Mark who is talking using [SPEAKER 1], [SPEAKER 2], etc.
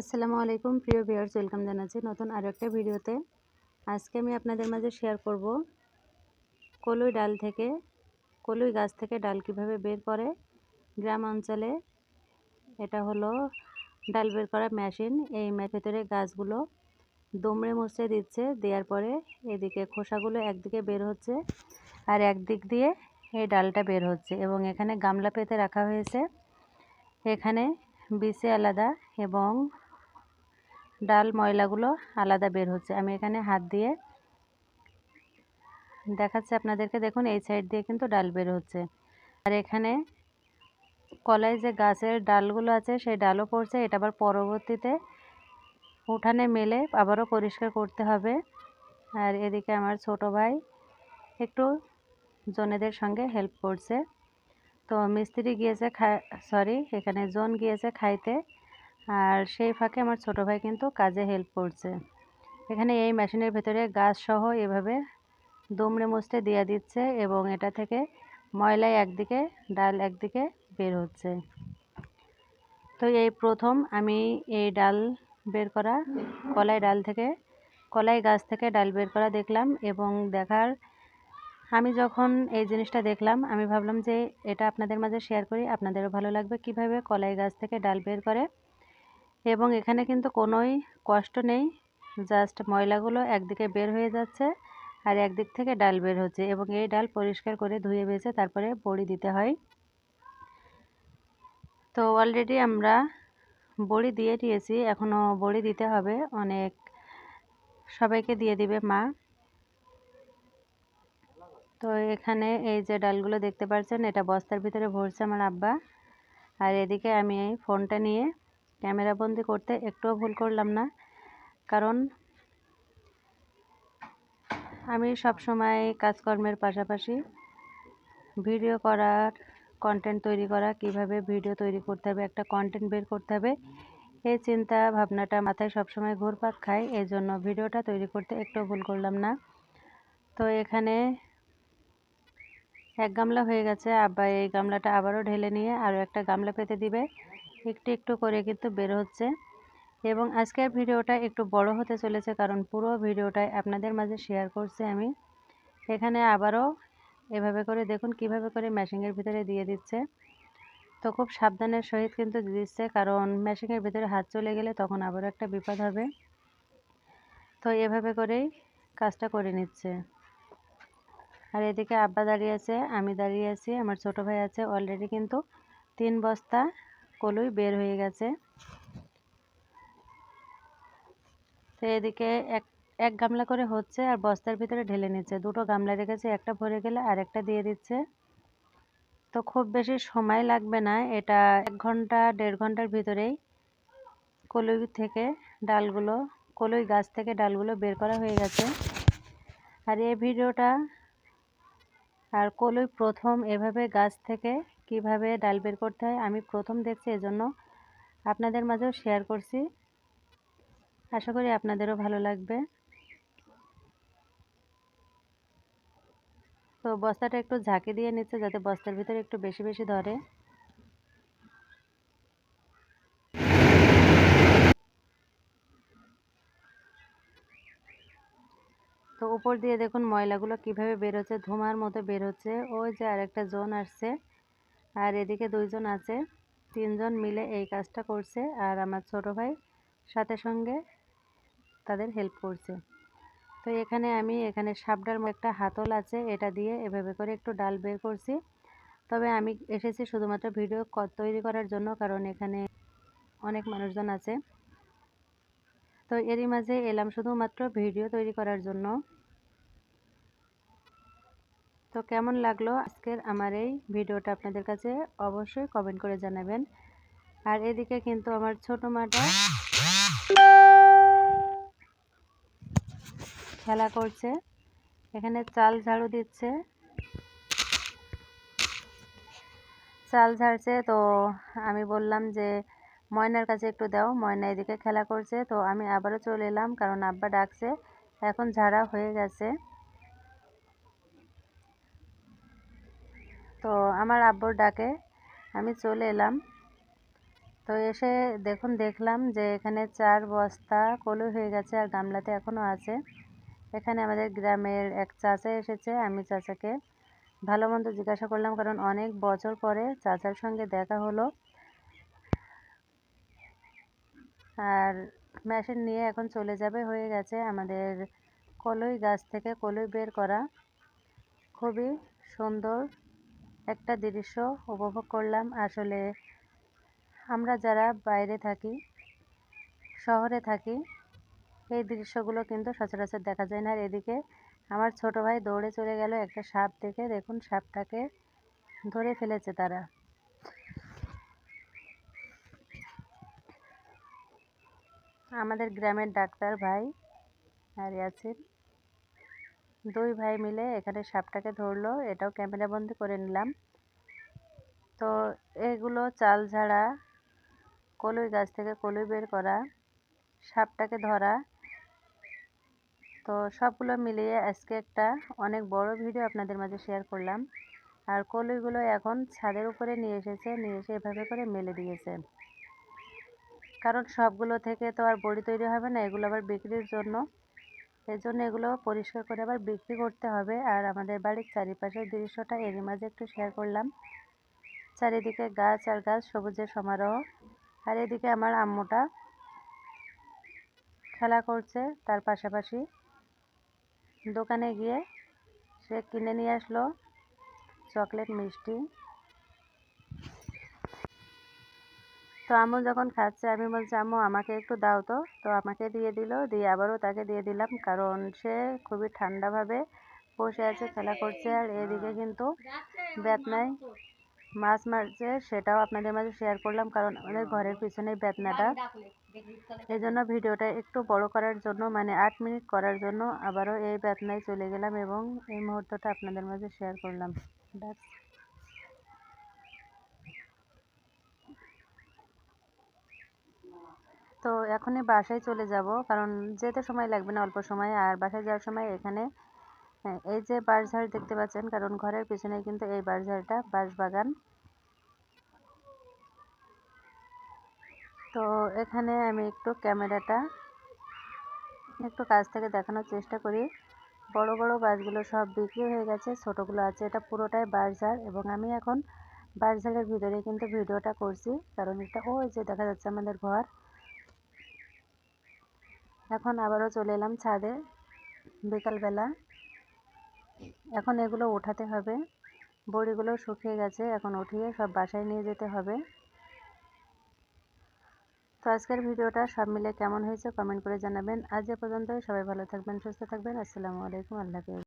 [SPEAKER 1] আসসালামু আলাইকুম, প্রিয় ভিউয়ার্স, ওয়েলকাম জানাচ্ছি নতুন আরও একটা ভিডিওতে। আজকে আমি আপনাদের মাঝে শেয়ার করব কলুই ডাল থেকে, কলুই গাছ থেকে ডাল কীভাবে বের করে গ্রাম অঞ্চলে। এটা হলো ডাল বের করা মেশিন। এই ভেতরে গাছগুলো দমড়ে মুচড়ে দিচ্ছে, দেওয়ার পরে এদিকে খোসাগুলো একদিকে বের হচ্ছে আর একদিক দিয়ে এই ডালটা বের হচ্ছে এবং এখানে গামলা পেতে রাখা হয়েছে। এখানে বিচে আলাদা এবং ডাল, ময়লাগুলো আলাদা বের হচ্ছে। আমি এখানে হাত দিয়ে দেখাচ্ছি আপনাদেরকে। দেখুন, এই সাইড দিয়ে কিন্তু ডাল বের হচ্ছে। আর এখানে কলাই যে গাছের ডালগুলো আছে, সেই ডালও পড়ছে। এটা আবার পরবর্তীতে উঠানে মেলে আবারও পরিষ্কার করতে হবে। আর এদিকে আমার ছোট ভাই একটু জনেদের সঙ্গে হেল্প করছে। তো মিস্ত্রি গিয়েছে খা সরি, এখানে জন গিয়েছে খাইতে। আর সেই ফাঁকে আমার ছোট ভাই কিন্তু কাজে হেল্প করছে। এখানে এই মেশিনের ভেতরে গাছ সহ এভাবে দুমড়ে মুচড়ে দিয়ে দিচ্ছে এবং এটা থেকে ময়লায় একদিকে, ডাল একদিকে বের হচ্ছে। তো এই প্রথম আমি এই ডাল বের করা, কলাই ডাল থেকে, কলাই গাছ থেকে ডাল বের করা দেখলাম এবং দেখার, আমি যখন এই জিনিসটা দেখলাম, আমি ভাবলাম যে এটা আপনাদের মাঝে শেয়ার করি, আপনাদেরও ভালো লাগবে কীভাবে কলাই গাছ থেকে ডাল বের করে। এবং এখানে কিন্তু কোনোই কষ্ট নেই। জাস্ট ময়লাগুলো একদিকে বের হয়ে যাচ্ছে আর একদিক থেকে ডাল বের হচ্ছে এবং এই ডাল পরিষ্কার করে ধুয়ে বেছে তারপরে বড়ি দিতে হয়। তো অলরেডি আমরা বড়ি দিয়ে দিয়েছি এখনও বড়ি দিতে হবে। অনেক সবাইকে দিয়ে দিবে মা। তো এখানে এই যে ডালগুলো দেখতে পাচ্ছেন, এটা বস্তার ভিতরে ভরছে আমার আব্বা। আর এদিকে আমি ফোনটা নিয়ে ক্যামেরা বন্দি করতে একটুও ভুল করলাম না। কারণ আমি সব সময় কাজকর্মের পাশাপাশি ভিডিও করার কন্টেন্ট তৈরি করা, কীভাবে ভিডিও তৈরি করতে হবে, একটা কন্টেন্ট বের করতে হবে, এই চিন্তা ভাবনাটা মাথায় সবসময় ঘুরপাক খায় এই জন্য ভিডিওটা তৈরি করতে একটু ভুল করলাম না। তো এখানে এক গামলা হয়ে গেছে, আব্বা এই গামলাটা আবারও ঢেলে নিয়ে আরও একটা গামলা পেতে দিবে। একটু একটু করে কিন্তু বের হচ্ছে। এবং আজকের ভিডিওটা একটু বড় হতে চলেছে কারণ পুরো ভিডিওটাই আপনাদের মাঝে শেয়ার করছি আমি। এখানে আবারও এভাবে করে দেখুন কীভাবে করে ম্যাশিংয়ের ভিতরে দিয়ে দিচ্ছে। তো খুব সাবধানের সহিত কিন্তু দিচ্ছে কারণ ম্যাশিংয়ের ভিতরে হাত চলে গেলে তখন আবারও একটা বিপদ হবে। তো এভাবে করেই কাজটা করে নিচ্ছে। আর এদিকে আব্বা দাঁড়িয়ে আছে, আমি দাঁড়িয়ে আছি, আমার ছোট ভাই আছে অলরেডি কিন্তু তিন বস্তা কলুই বের হয়ে গেছে। তো এদিকে এক এক গামলা করে হচ্ছে আর বস্তার ভিতরে ঢেলে নিচ্ছে। দুটো গামলা রেখেছে, একটা ভরে গেলে আর একটা দিয়ে দিচ্ছে। তো খুব বেশি সময় লাগবে না, এটা এক ঘণ্টা, দেড় ঘণ্টার ভিতরেই কলুই থেকে ডালগুলো, কলুই গাছ থেকে ডালগুলো বের করা হয়ে গেছে। আর এই ভিডিওটা, আর কলুই প্রথম এভাবে গাছ থেকে কীভাবে ডাল বের করতে হয়, আমি প্রথম দেখছি, এজন্য আপনাদের মাঝেও শেয়ার করছি। আশা করি আপনাদেরও ভালো লাগবে। তো বস্তাটা একটু ঝাঁকি দিয়ে নিচ্ছে, যাতে বস্তার ভিতরে একটু বেশি বেশি ধরে। তো উপর দিয়ে দেখুন ময়লাগুলো কীভাবে বেরোচ্ছে ধোঁয়ার মতো বেরোচ্ছে ওই যে আরেকটা জোন আসছে। আর এদিকে দুইজন আছে, তিনজন মিলে এই কাজটা করছে আর আমার ছোট ভাই সাথে সঙ্গে তাদের হেল্প করছে। তো এখানে আমি এখানে সাপডার একটা হাতল আছে, এটা দিয়ে এভাবে করে একটু ডাল বের করছি। তবে আমি এসেছি শুধুমাত্র ভিডিও তৈরি করার জন্য কারণ এখানে অনেক মানুষজন আছে। তো এরই মাঝে এলাম শুধুমাত্র ভিডিও তৈরি করার জন্য। তো কেমন লাগল আজকের আমার এই ভিডিওটা আপনাদের কাছে অবশ্যই কমেন্ট করে জানাবেন। আর এদিকে কিন্তু আমার ছোট মাটা খেলা করছে। এখানে চাল ঝাড়ু দিচ্ছে। চাল ঝাড়ছে তো আমি বললাম যে, ময়নার কাছে একটু দাও। ময়না এদিকে খেলা করছে তো আমি আবারও চলে এলাম কারণ আব্বা ডাকছে। এখন ঝাড়া হয়ে গেছে। তো আমার আব্বুর ডাকে। আমি চলে এলাম। তো এসে দেখুন, দেখলাম যে এখানে চার বস্তা কলু হয়ে গেছে আর গামলাতে এখনও আছে। এখানে আমাদের গ্রামের এক চাচা এসেছে, আমি চাচাকে। ভালো মন্দ জিজ্ঞাসা করলাম, কারণ অনেক বছর পরে চাচার সঙ্গে দেখা হলো। আর মেশিন নিয়ে এখন চলে যাবে হয়ে গেছে আমাদের কলই গাছ থেকে কলই বের করা। খুবই সুন্দর একটা দৃশ্য উপভোগ করলাম। আসলে আমরা যারা বাইরে থাকি, শহরে থাকি, এই দৃশ্যগুলো কিন্তু সচরাচর দেখা যায় না। আর এদিকে আমার ছোট ভাই দৌড়ে চলে গেল একটা সাপ দেখে। দেখুন, সাপটাকে ধরে ফেলেছে তারা। আমাদের গ্রামের ডাক্তার ভাই, আর ইয়াসিন দুই ভাই মিলে এখানে সাপটাকে ধরলো, এটাও ক্যামেরা বন্দি করে নিলাম। তো এগুলো চাল ঝাড়া, কলুই গাছ থেকে কলই বের করা, সাপটাকে ধরা, তো সবগুলো মিলিয়ে আজকে একটা অনেক বড় ভিডিও আপনাদের মাঝে শেয়ার করলাম। আর কলুইগুলো এখন ছাদের উপরে নিয়ে এসেছে, নিয়ে এসে এভাবে করে মেলে দিয়েছে। কারণ সবগুলো থেকে তো আর বড়ি তৈরি হবে না, এগুলো আবার বিক্রির জন্য। এই জন্য এগুলো পরিষ্কার করে আবার বিক্রি করতে হবে। আর আমাদের বাড়ির চারিপাশের দৃশ্যটা এরই মাঝে একটু শেয়ার করলাম। চারিদিকে গাছ আর গাছ, সবুজের সমারোহ। আর এদিকে আমার আম্মুটা খেলা করছে তার পাশাপাশি। দোকানে গিয়ে সে কিনে নিয়ে আসলো। চকলেট মিষ্টি। তো আম্মু যখন খাচ্ছে, আমি বলছি, আম্মু, আমাকে একটু দাও তো। তো আমাকে দিয়ে দিল, দিয়ে আবারও তাকে দিয়ে দিলাম। কারণ সে খুবই ঠান্ডাভাবে বসে আছে, খেলা করছে। আর এদিকে কিন্তু বেতনায় মাছ মারছে, সেটাও আপনাদের মাঝে শেয়ার করলাম। কারণ আমাদের ঘরের পিছনে বেতনাটা। এই জন্য ভিডিওটা একটু বড় করার জন্য মানে আট মিনিট করার জন্য আবারও এই বেতনায় চলে গেলাম এবং এই মুহূর্তটা আপনাদের মাঝে শেয়ার করলাম। তো এখনই বাসায় চলে যাব, কারণ যেতে সময় লাগবে না অল্প সময়। আর বাসায় যাওয়ার সময় এখানে এই যে বাঁশঝাড় দেখতে পাচ্ছেন, কারণ ঘরের পিছনে কিন্তু এই বাঁশঝাড়টা, বাঁশবাগান। তো এখানে আমি একটু ক্যামেরাটা, একটু কাছ থেকে দেখানোর চেষ্টা করি। বড় বড় বাঁশগুলো সব বিক্রি হয়ে গেছে, ছোটোগুলো আছে। এটা পুরোটাই বাঁশঝাড় এবং আমি এখন বাঁশঝাড়ের ভিতরে কিন্তু ভিডিওটা করছি, কারণ এটা, ওই যে দেখা যাচ্ছে আমাদের ঘর। এখন আবারও চলে এলাম ছাদে, বিকালবেলা। এখন এগুলো ওঠাতে হবে। বড়িগুলো শুকিয়ে গেছে, এখন উঠিয়ে সব বাসায় নিয়ে যেতে হবে। তো আজকের ভিডিওটা সব মিলে কেমন হয়েছে কমেন্ট করে জানাবেন। আজ এ পর্যন্ত সবাই ভালো থাকবেন, সুস্থ থাকবেন। আসসালামু আলাইকুম, আল্লাহ